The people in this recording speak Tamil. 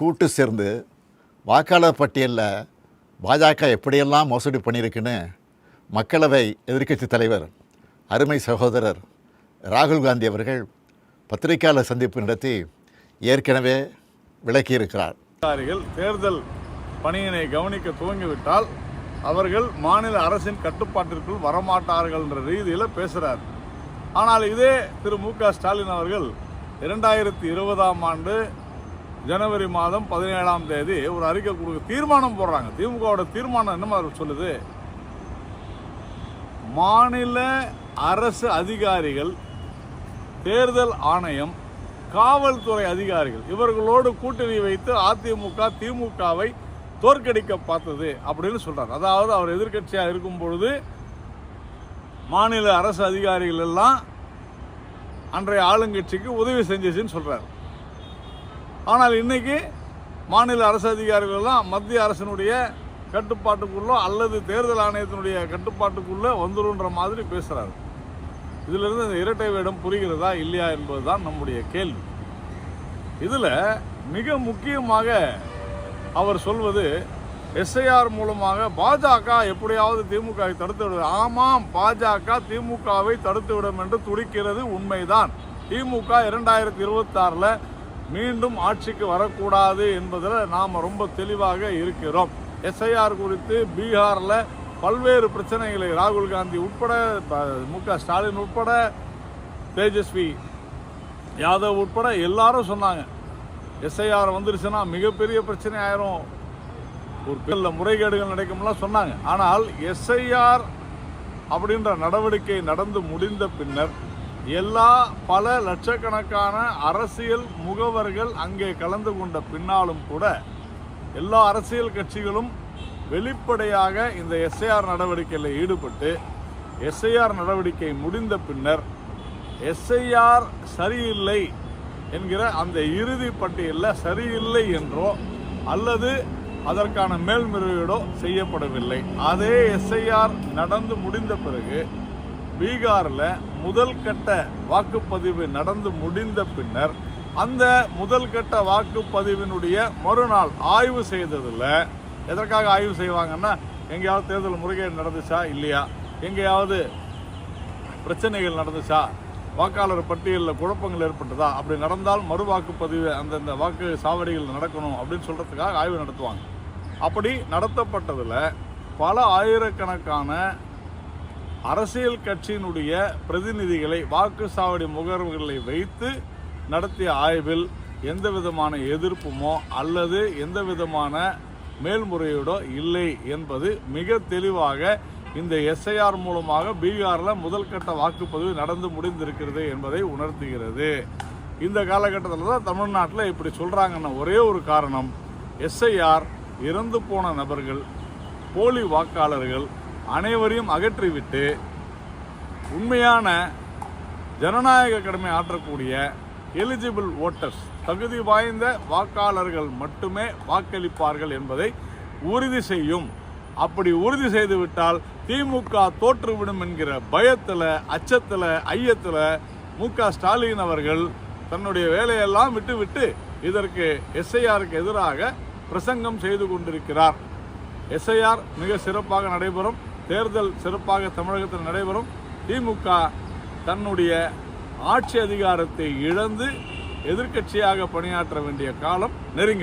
கூட்டு சேர்ந்து வாக்காளர் பட்டியலில் பாஜக எப்படியெல்லாம் மோசடி பண்ணியிருக்குன்னு மக்களவை எதிர்க்கட்சி தலைவர் அருமை சகோதரர் ராகுல் காந்தி அவர்கள் பத்திரிகையாளர் சந்திப்பு நடத்தி ஏற்கனவே விளக்கியிருக்கிறார். அதிகாரிகள் தேர்தல் பணியினை கவனிக்க துவங்கிவிட்டால் அவர்கள் மாநில அரசின் கட்டுப்பாட்டிற்குள் வரமாட்டார்கள் என்ற ரீதியில் பேசுகிறார் ஆனால் இதே திரு மு க ஸ்டாலின் அவர்கள் இரண்டாயிரத்தி இருபதாம் ஆண்டு ஜனவரி மாதம் பதினேழாம் தேதி ஒரு அறிக்கை கொடுக்க தீர்மானம் போடுறாங்க. திமுகவோட தீர்மானம் என்ன மாதிரி சொல்லுது? மாநில அரசு அதிகாரிகள் தேர்தல் ஆணையம் காவல்துறை அதிகாரிகள் இவர்களோடு கூட்டணி வைத்து அதிமுக திமுகவை தோற்கடிக்க பார்த்தது அப்படின்னு சொல்கிறார் அதாவது அவர் எதிர்க்கட்சியா இருக்கும் பொழுது மாநில அரசு அதிகாரிகள் எல்லாம் அன்றைய ஆளுங்கட்சிக்கு உதவி செஞ்சிச்சுன்னு சொல்கிறார் ஆனால் இன்னைக்கு மாநில அரசு அதிகாரிகள்லாம் மத்திய அரசினுடைய கட்டுப்பாட்டுக்குள்ளோ அல்லது தேர்தல் ஆணையத்தினுடைய கட்டுப்பாட்டுக்குள்ளே வந்துருன்ற மாதிரி பேசுகிறாரு இதிலிருந்து இந்த இரட்டை வேடம் புரிகிறதா இல்லையா என்பது தான் நம்முடைய கேள்வி. இதில் மிக முக்கியமாக அவர் சொல்வது எஸ்ஐஆர் மூலமாக பாஜக எப்படியாவது திமுகவை தடுத்து விட ஆமாம் பாஜக திமுகவை தடுத்துவிடும் என்று துடிக்கிறது உண்மைதான். திமுக இரண்டாயிரத்தி இருபத்தாறில் மீண்டும் ஆட்சிக்கு வரக்கூடாது என்பதில் நாம் ரொம்ப தெளிவாக இருக்கிறோம். எஸ்ஐஆர் குறித்து பீகாரில் பல்வேறு பிரச்சனைகளை ராகுல் காந்தி உட்பட மு க ஸ்டாலின் உட்பட தேஜஸ்வி யாதவ் உட்பட எல்லாரும் சொன்னாங்க. எஸ்ஐஆர் வந்துருச்சுன்னா மிகப்பெரிய பிரச்சனை ஆயிரும். ஒரு பெரிய முறைகேடுகள் நடக்கும்லாம் சொன்னாங்க. ஆனால் எஸ்ஐஆர் அப்படின்ற நடவடிக்கை நடந்து முடிந்த பின்னர் எல்லா பல லட்சக்கணக்கான அரசியல் முகவர்கள் அங்கே கலந்து கொண்ட பின்னாலும் கூட எல்லா அரசியல் கட்சிகளும் வெளிப்படையாக இந்த எஸ்ஐஆர் நடவடிக்கையில் ஈடுபட்டு எஸ்ஐஆர் நடவடிக்கை முடிந்த பின்னர் எஸ்ஐஆர் சரியில்லை என்கிற அந்த இறுதி பட்டியலில் சரியில்லை என்றோ அல்லது அதற்கான மேல்முறையீடோ செய்யப்படவில்லை. அதே எஸ்ஐஆர் நடந்து முடிந்த பிறகு பீகாரில் முதல் கட்ட வாக்குப்பதிவு நடந்து முடிந்த பின்னர் அந்த முதல் கட்ட வாக்குப்பதிவினுடைய மறுநாள் ஆய்வு செய்ததில் எதற்காக ஆய்வு செய்வாங்கன்னா எங்கேயாவது தேர்தல் முறைகேடு நடந்துச்சா இல்லையா? எங்கேயாவது பிரச்சனைகள் நடந்துச்சா? வாக்காளர் பட்டியலில் குழப்பங்கள் ஏற்பட்டதா? அப்படி நடந்தால் மறு வாக்குப்பதிவு அந்தந்த வாக்கு சாவடிகள் நடக்கணும் அப்படின்னு சொல்கிறதுக்காக ஆய்வு நடத்துவாங்க. அப்படி நடத்தப்பட்டதில் பல ஆயிரக்கணக்கான அரசியல் கட்சியினுடைய பிரதிநிதிகளை வாக்கு சாவடி முகர்வுகளை வைத்து நடத்திய ஆய்வில் எந்த விதமான எதிர்ப்புமோ அல்லது எந்த விதமான மேல்முறையீடோ இல்லை என்பது மிக தெளிவாக இந்த எஸ்ஐஆர் மூலமாக பீகாரில் முதல்கட்ட வாக்குப்பதிவு நடந்து முடிந்திருக்கிறது என்பதை உணர்த்துகிறது. இந்த காலகட்டத்தில் தான் தமிழ்நாட்டில் இப்படி சொல்கிறாங்கன்னா ஒரே ஒரு காரணம் எஸ்ஐஆர் இறந்து போன நபர்கள் போலி வாக்காளர்கள் அனைவரையும் அகற்றிவிட்டு உண்மையான ஜனநாயக கடமை ஆற்றக்கூடிய எலிஜிபிள் ஓட்டர்ஸ் தகுதி வாய்ந்த வாக்காளர்கள் மட்டுமே வாக்களிப்பார்கள் என்பதை உறுதி செய்யும். அப்படி உறுதி செய்துவிட்டால் திமுக தோற்றுவிடும் என்கிற பயத்தில் அச்சத்தில் ஐயத்தில் மு க ஸ்டாலின் அவர்கள் தன்னுடைய வேலையெல்லாம் விட்டுவிட்டு இதற்கு எஸ்ஐஆருக்கு எதிராக பிரசங்கம் செய்து கொண்டிருக்கிறார். எஸ்ஐஆர் மிக சிறப்பாக நடைபெறும். தேர்தல் சிறப்பாக தமிழகத்தில் நடைபெறும். திமுக தன்னுடைய ஆட்சி அதிகாரத்தை இழந்து எதிர்க்கட்சியாக பணியாற்ற வேண்டிய காலம் நெருங்கி